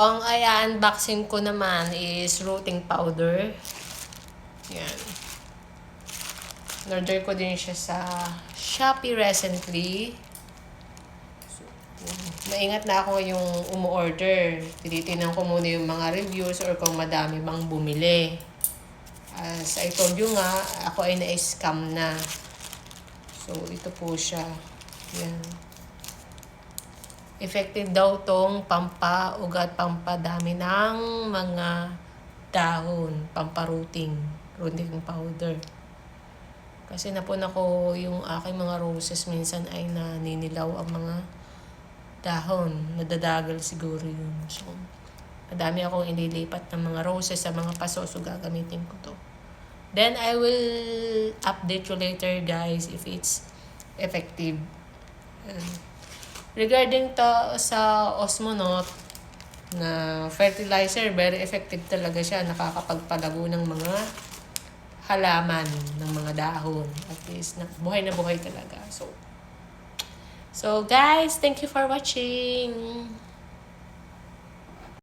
Ang i-unboxing ko naman is rooting powder. Yan. In-order ko din siya sa Shopee recently. So, maingat na ako yung umu-order. Tinitingnan ko muna yung mga reviews or kung madami bang bumili. As I told you nga, ako ay na-scam na. So, ito po siya. Yan. Effective daw tong pampaugat, pampadami ng mga dahon, pamparuting, rooting powder. Kasi napun ako yung aking mga roses minsan ay naninilaw ang mga dahon. Nadadagal siguro yun. So, madami akong inilipat ng mga roses sa mga paso. So, gagamitin ko to. Then, I will update you later, guys, if it's effective. Ayan. Regarding to sa Osmonaut na fertilizer, very effective talaga siya. Nakakapagpalago ng mga halaman, ng mga dahon. At least, na, buhay na buhay talaga. So, so guys, thank you for watching.